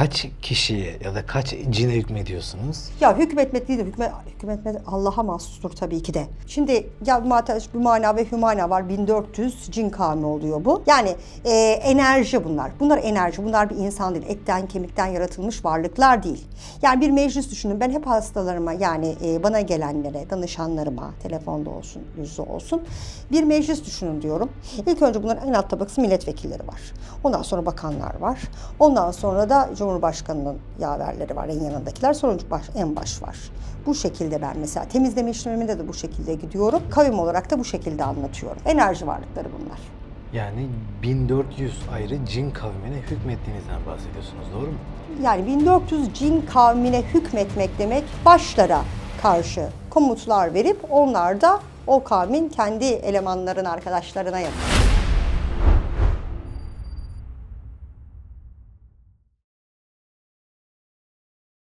kaç kişiye ya da kaç cine hükmediyorsunuz? Ya hükmetmek değil de hükme, hükmetmek Allah'a mahsustur tabii ki de. Şimdi ya mateş, Hümana ve Hümana var 1400 cin kavmi oluyor bu. Yani e, enerji bunlar. Bunlar enerji. Bunlar bir insan değil. Etten kemikten yaratılmış varlıklar değil. Yani bir meclis düşünün. Ben hep hastalarıma yani e, bana gelenlere, danışanlarıma telefonda olsun, yüzde olsun bir meclis düşünün diyorum. İlk önce bunların en alt tabakası milletvekilleri var. Ondan sonra bakanlar var. Ondan sonra da Cumhurbaşkanı'nın yaverleri var en yanındakiler. Sonra baş, en baş var. Bu şekilde ben mesela temizleme işlemimde de bu şekilde gidiyorum. Kavim olarak da bu şekilde anlatıyorum. Enerji varlıkları bunlar. Yani 1400 ayrı cin kavmine hükmettiğinizden bahsediyorsunuz doğru mu? Yani 1400 cin kavmine hükmetmek demek başlara karşı komutlar verip onlar da o kavmin kendi elemanlarına, arkadaşlarına yapıyor.